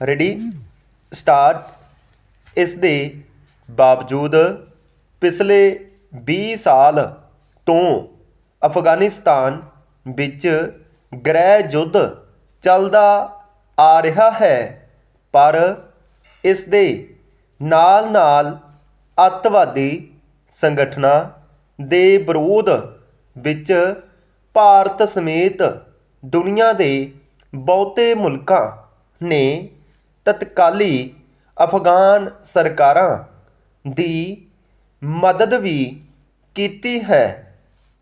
Ready start ਇਸ ਦੇ ਬਾਵਜੂਦ ਪਿਛਲੇ 20 ਸਾਲ ਤੋਂ ਅਫਗਾਨਿਸਤਾਨ ਵਿੱਚ ਗ੍ਰਹਿ ਯੁੱਧ ਚੱਲਦਾ ਆ ਰਿਹਾ ਹੈ, ਪਰ ਇਸ ਦੇ ਨਾਲ ਨਾਲ ਅੱਤਵਾਦੀ ਸੰਗਠਨਾਂ ਦੇ ਵਿਰੋਧ ਵਿੱਚ ਭਾਰਤ ਸਮੇਤ ਦੁਨੀਆ ਦੇ ਬਹੁਤੇ ਮੁਲਕਾਂ ਨੇ ਤਤਕਾਲੀ ਅਫਗਾਨ ਸਰਕਾਰਾਂ ਦੀ ਮਦਦ ਵੀ ਕੀਤੀ ਹੈ।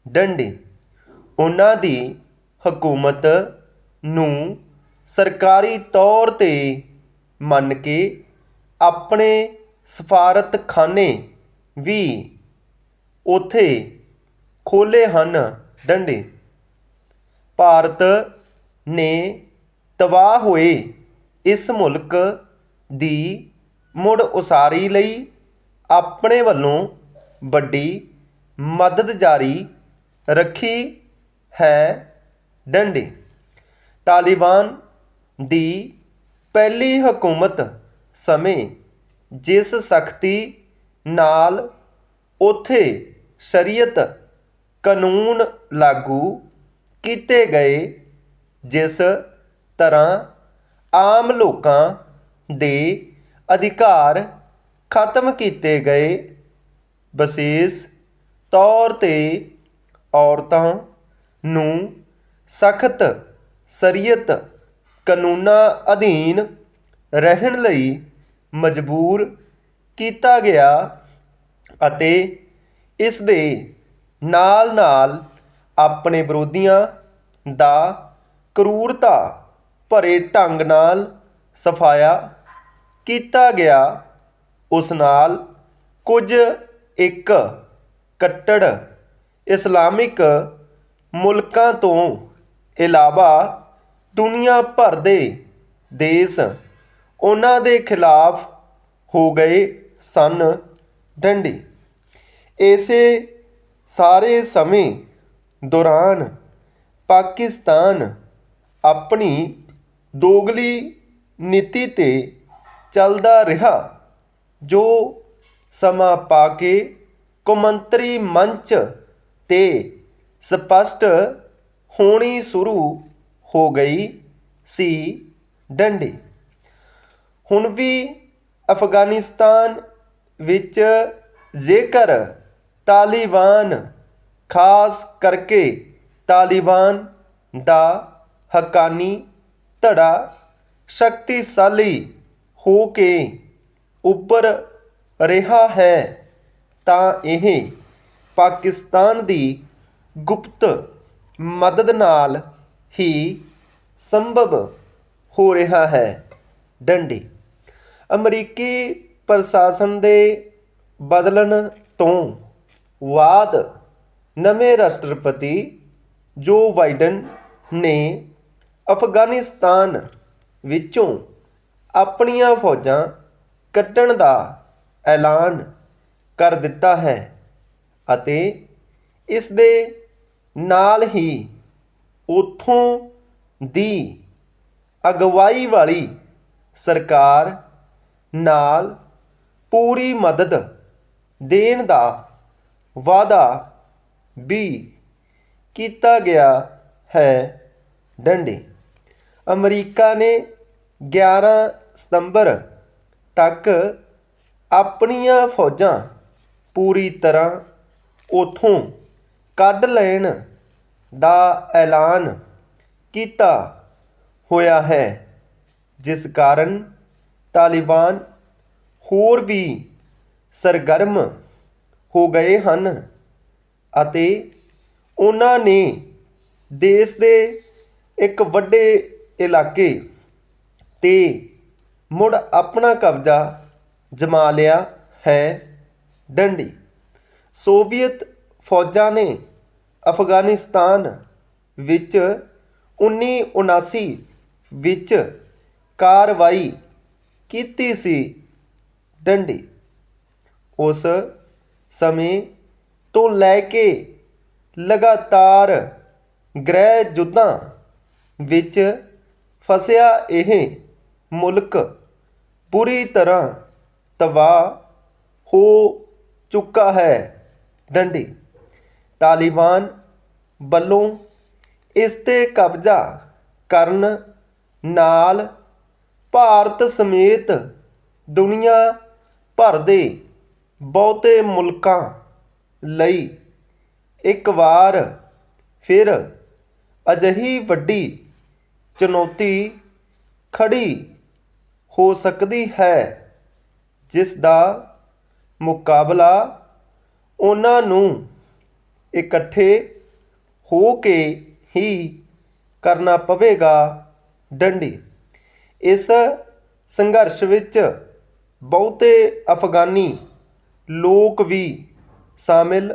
ਡੰਡੀ, ਉਹਨਾਂ ਦੀ ਹਕੂਮਤ ਨੂੰ ਸਰਕਾਰੀ ਤੌਰ ਤੇ ਮੰਨ ਕੇ ਆਪਣੇ ਸਫਾਰਤਖਾਨੇ ਵੀ ਉੱਥੇ ਖੋਲ੍ਹੇ ਹਨ। ਡੰਡੇ, ਭਾਰਤ ਨੇ ਤਬਾਹ ਹੋਏ ਇਸ ਮੁਲਕ ਦੀ ਮੁੜ ਉਸਾਰੀ ਲਈ ਆਪਣੇ ਵੱਲੋਂ ਵੱਡੀ ਮਦਦ ਜਾਰੀ ਰੱਖੀ ਹੈ ਡੰਡੇ। ਤਾਲਿਬਾਨ ਦੀ ਪਹਿਲੀ ਹਕੂਮਤ ਸਮੇਂ ਜਿਸ ਸਖਤੀ ਨਾਲ ਉਥੇ ਸ਼ਰੀਅਤ ਕਾਨੂੰਨ ਲਾਗੂ ਕੀਤੇ ਗਏ, ਜਿਸ ਤਰ੍ਹਾਂ ਆਮ ਲੋਕਾਂ ਦੇ ਅਧਿਕਾਰ ਖਤਮ ਕੀਤੇ ਗਏ। ਵਿਸ਼ੇਸ਼ ਤੌਰ ਤੇ ਔਰਤਾਂ ਨੂੰ ਸਖਤ ਸ਼ਰੀਅਤ ਕਾਨੂੰਨਾਂ ਅਧੀਨ ਰਹਿਣ ਲਈ ਮਜਬੂਰ ਕੀਤਾ ਗਿਆ ਅਤੇ ਇਸ ਦੇ ਨਾਲ ਨਾਲ ਆਪਣੇ ਵਿਰੋਧੀਆਂ ਦਾ ਕਰੂਰਤਾ ਭਰੇ ਢੰਗ ਨਾਲ ਸਫਾਇਆ ਕੀਤਾ ਗਿਆ, ਉਸ ਨਾਲ ਕੁਝ ਇੱਕ ਕੱਟੜ ਇਸਲਾਮਿਕ ਮੁਲਕਾਂ ਤੋਂ ਇਲਾਵਾ ਦੁਨੀਆ ਭਰ ਦੇ ਦੇਸ਼ ਉਹਨਾਂ ਦੇ ਖਿਲਾਫ ਹੋ ਗਏ ਸਨ। ਡੰਡੀ ਇਸੇ ਸਾਰੇ ਸਮੇਂ ਦੌਰਾਨ ਪਾਕਿਸਤਾਨ ਆਪਣੀ ਦੋਗਲੀ ਨੀਤੀ ਤੇ ਚੱਲਦਾ ਰਿਹਾ, ਜੋ ਸਮਾਂ ਪਾ ਕੇ ਕੌਮਾਂਤਰੀ ਮੰਚ ਤੇ ਸਪਸ਼ਟ ਹੋਣੀ ਸ਼ੁਰੂ ਹੋ ਗਈ ਸੀ ਡੰਡੀ। ਹੁਣ ਵੀ ਅਫਗਾਨਿਸਤਾਨ ਵਿੱਚ ਜੇਕਰ ਤਾਲਿਬਾਨ, ਖਾਸ ਕਰਕੇ ਤਾਲਿਬਾਨ ਦਾ ਹੱਕਾਨੀ ਧੜਾ ਸ਼ਕਤੀਸ਼ਾਲੀ ਹੋ ਕੇ ਉੱਭਰ ਰਿਹਾ ਹੈ, ਤਾਂ ਇਹ ਪਾਕਿਸਤਾਨ ਦੀ ਗੁਪਤ ਮਦਦ ਨਾਲ ਹੀ ਸੰਭਵ ਹੋ ਰਿਹਾ ਹੈ। ਡੰਡੀ, ਅਮਰੀਕੀ ਪ੍ਰਸ਼ਾਸਨ ਦੇ ਬਦਲਣ ਤੋਂ ਬਾਅਦ ਨਵੇਂ ਰਾਸ਼ਟਰਪਤੀ ਜੋ ਬਾਈਡਨ ਨੇ ਅਫਗਾਨਿਸਤਾਨ ਵਿੱਚੋਂ ਆਪਣੀਆਂ ਫੌਜਾਂ ਕੱਢਣ ਦਾ ਐਲਾਨ ਕਰ ਦਿੱਤਾ ਹੈ ਅਤੇ ਇਸ ਦੇ ਨਾਲ ਹੀ ਉੱਥੋਂ ਦੀ ਅਗਵਾਈ ਵਾਲੀ ਸਰਕਾਰ ਨਾਲ ਪੂਰੀ ਮਦਦ ਦੇਣ ਦਾ ਵਾਅਦਾ ਵੀ ਕੀਤਾ ਗਿਆ ਹੈ। ਡੰਡੀ ਅਮਰੀਕਾ ਨੇ 11 ਸਤੰਬਰ ਤੱਕ ਆਪਣੀਆਂ ਫੌਜਾਂ ਪੂਰੀ ਤਰ੍ਹਾਂ ਉਥੋਂ ਕੱਢ ਲੈਣ ਦਾ ਐਲਾਨ ਕੀਤਾ ਹੋਇਆ ਹੈ, ਜਿਸ ਕਾਰਨ ਤਾਲਿਬਾਨ ਹੋਰ ਵੀ ਸਰਗਰਮ ਹੋ ਗਏ ਹਨ ਅਤੇ ਉਹਨਾਂ ਨੇ ਦੇਸ਼ ਦੇ ਇੱਕ ਵੱਡੇ ਇਲਾਕੇ ਤੇ ਮੁੜ ਆਪਣਾ ਕਬਜ਼ਾ ਜਮਾ ਲਿਆ ਹੈ ਡੰਡੀ। ਸੋਵੀਅਤ ਫੌਜਾਂ ਨੇ ਅਫਗਾਨਿਸਤਾਨ ਵਿੱਚ 1979 ਵਿੱਚ ਕਾਰਵਾਈ ਕੀਤੀ ਸੀ ਡੰਡੀ। ਉਸ ਸਮੇਂ ਤੋਂ ਲੈ ਕੇ ਲਗਾਤਾਰ ਗ੍ਰਹਿ ਯੁੱਧਾਂ ਵਿੱਚ ਫਸਿਆ ਇਹ ਮੁਲਕ ਪੂਰੀ ਤਰ੍ਹਾਂ ਤਬਾਹ ਹੋ ਚੁੱਕਾ ਹੈ। ਡੰਡੀ। ਤਾਲਿਬਾਨ ਵੱਲੋਂ ਇਸ ਤੇ ਕਬਜ਼ਾ ਕਰਨ ਨਾਲ ਭਾਰਤ ਸਮੇਤ ਦੁਨੀਆ ਭਰ ਦੇ ਬਹੁਤੇ ਮੁਲਕਾਂ ਲਈ ਇੱਕ ਵਾਰ ਫਿਰ ਅਜਿਹੀ ਵੱਡੀ ਚੁਣੌਤੀ ਖੜੀ ਹੋ ਸਕਦੀ ਹੈ, ਜਿਸ ਦਾ ਮੁਕਾਬਲਾ ਉਹਨਾਂ ਨੂੰ ਇਕੱਠੇ ਹੋ ਕੇ ਹੀ ਕਰਨਾ ਪਵੇਗਾ ਡੰਡੀ। ਇਸ ਸੰਘਰਸ਼ ਵਿੱਚ ਬਹੁਤੇ ਅਫਗਾਨੀ ਲੋਕ ਵੀ ਸ਼ਾਮਿਲ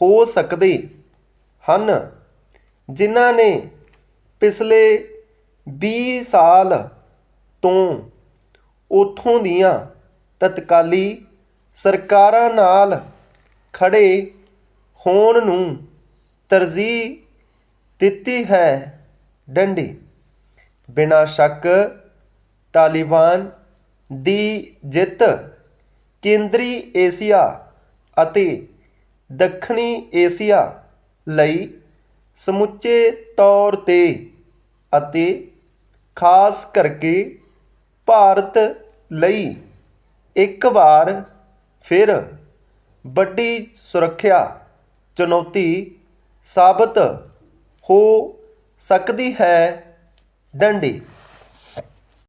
ਹੋ ਸਕਦੇ ਹਨ, ਜਿਨ੍ਹਾਂ ਨੇ ਪਿਛਲੇ ਵੀਹ ਸਾਲ ਤੋਂ ਉੱਥੋਂ ਦੀਆਂ ਤਤਕਾਲੀ ਸਰਕਾਰਾਂ ਨਾਲ ਖੜ੍ਹੇ ਹੋਣ ਨੂੰ ਤਰਜੀਹ ਦਿੱਤੀ ਹੈ ਡੰਡੀ। ਬਿਨਾਂ ਸ਼ੱਕ ਤਾਲਿਬਾਨ ਦੀ ਜਿੱਤ ਕੇਂਦਰੀ ਏਸ਼ੀਆ ਅਤੇ ਦੱਖਣੀ ਏਸ਼ੀਆ ਲਈ ਸਮੁੱਚੇ ਤੌਰ ਤੇ ਅਤੇ ਖਾਸ ਕਰਕੇ ਭਾਰਤ ਲਈ ਇੱਕ ਵਾਰ ਫਿਰ ਵੱਡੀ ਸੁਰੱਖਿਆ ਚੁਣੌਤੀ ਸਾਬਤ ਹੋ ਸਕਦੀ ਹੈ। ਡੰਡੀ